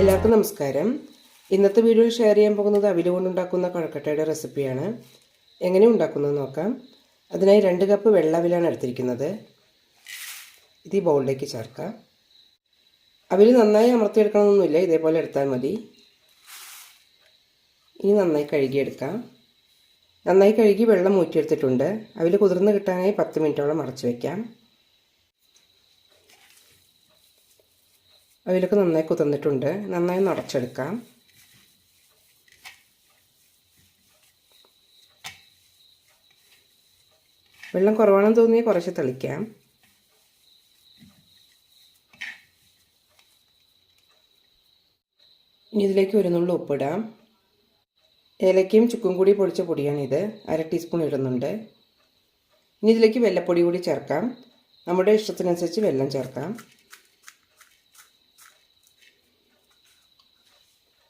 എല്ലാവർക്കും നമസ്കാരം. ഇന്നത്തെ വീഡിയോയിൽ ഷെയർ ചെയ്യാൻ പോകുന്നത് അവിൽ കൊണ്ടുണ്ടാക്കുന്ന കഴക്കട്ടയുടെ റെസിപ്പിയാണ് എങ്ങനെ ഉണ്ടാക്കുന്നത് നോക്കാം. അതിനായി രണ്ട് കപ്പ് വെള്ള അവിലാണ് എടുത്തിരിക്കുന്നത്. ഇത് ഈ ബൗളിലേക്ക് ചേർക്കാം. അവിൽ നന്നായി അമർത്തിയെടുക്കണമെന്നൊന്നുമില്ല ഇതേപോലെ എടുത്താൽ മതി. ഇനി നന്നായി കഴുകിയെടുക്കാം. നന്നായി കഴുകി വെള്ളം ഊറ്റിയെടുത്തിട്ടുണ്ട്. അവിൽ കുതിർന്ന് കിട്ടാനായി പത്ത് മിനിറ്റോളം മറച്ചു വയ്ക്കാം അവിലൊക്കെ നന്നായി കുതിർന്നിട്ടുണ്ട്. നന്നായി നിറച്ചെടുക്കാം. വെള്ളം കുറവാണെന്ന് തോന്നിയാൽ കുറച്ച് തളിക്കാം. ഇനി ഇതിലേക്ക് ഒരു നുള്ളു ഉപ്പിടാം. ഏലക്കയും ചുക്കും കൂടി പൊടിച്ച പൊടിയാണിത്. അര ടീസ്പൂൺ ഇടുന്നുണ്ട്. ഇനി ഇതിലേക്ക് വെല്ലപ്പൊടി കൂടി ചേർക്കാം. നമ്മുടെ ഇഷ്ടത്തിനനുസരിച്ച് വെള്ളം ചേർക്കാം.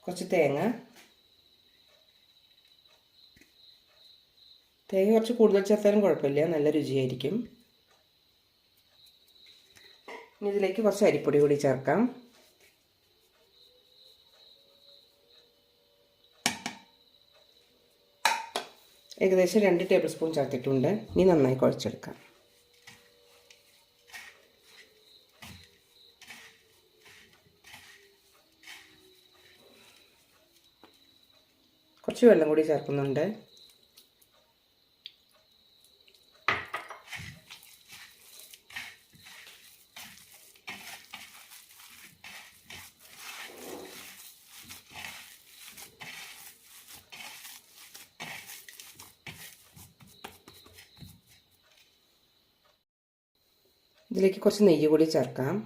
കുറച്ച് തേങ്ങ. തേങ്ങ കുറച്ച് കൂടുതൽ ചേർത്താലും കുഴപ്പമില്ല. നല്ല രുചിയായിരിക്കും. ഇനി ഇതിലേക്ക് കുറച്ച് അരിപ്പൊടി കൂടി ചേർക്കാം. ഏകദേശം രണ്ട് ടേബിൾ സ്പൂൺ ചേർത്തിട്ടുണ്ട് ഇനി നന്നായി കുഴച്ചെടുക്കാം. കുറച്ച് വെള്ളം കൂടി ചേർക്കുന്നുണ്ട്. ഇതിലേക്ക് കുറച്ച് നെയ്യ് കൂടി ചേർക്കാം.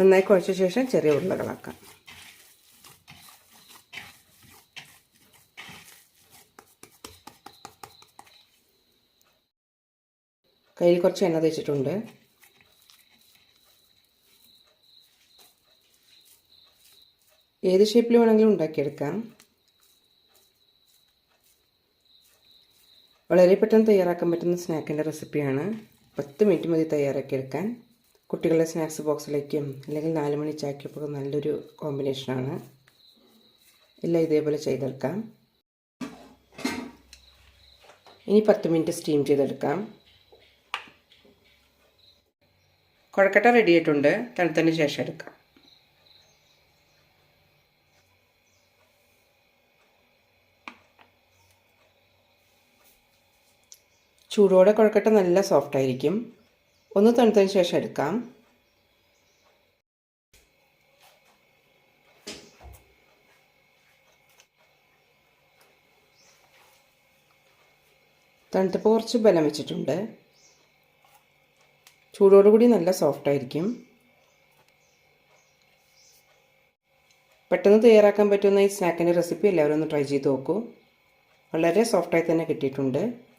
നന്നായി കുഴച്ച ശേഷം ചെറിയ ഉരുളകളാക്കാം. കയ്യിൽ കുറച്ച് എണ്ണ തേച്ചിട്ടുണ്ട്. ഏത് ഷേപ്പിൽ വേണമെങ്കിലും ഉണ്ടാക്കിയെടുക്കാം. വളരെ പെട്ടെന്ന് തയ്യാറാക്കാൻ പറ്റുന്ന സ്നാക്കിന്റെ റെസിപ്പിയാണ് പത്ത് മിനിറ്റ് മതി തയ്യാറാക്കിയെടുക്കാൻ. കുട്ടികളുടെ സ്നാക്സ് ബോക്സിലേക്കും അല്ലെങ്കിൽ നാല് മണി ചായക്കൊക്കെ നല്ലൊരു കോമ്പിനേഷനാണ് എല്ലാം ഇതേപോലെ ചെയ്തെടുക്കാം. ഇനി പത്ത് മിനിറ്റ് സ്റ്റീം ചെയ്തെടുക്കാം. കുഴക്കട്ട റെഡി ആയിട്ടുണ്ട്. തണുത്തതിന് ശേഷം എടുക്കാം. ചൂടോടെ കുഴക്കട്ട നല്ല സോഫ്റ്റ് ആയിരിക്കും. ഒന്ന് തണുത്തതിന് ശേഷം എടുക്കാം. തണുത്തപ്പോൾ കുറച്ച് ബലം വെച്ചിട്ടുണ്ട്. ചൂടോടുകൂടി നല്ല സോഫ്റ്റ് ആയിരിക്കും. പെട്ടെന്ന് തയ്യാറാക്കാൻ പറ്റുന്ന ഈ സ്നാക്കിന്റെ റെസിപ്പി എല്ലാവരും ഒന്ന് ട്രൈ ചെയ്ത് നോക്കൂ. വളരെ സോഫ്റ്റായി തന്നെ കിട്ടിയിട്ടുണ്ട്.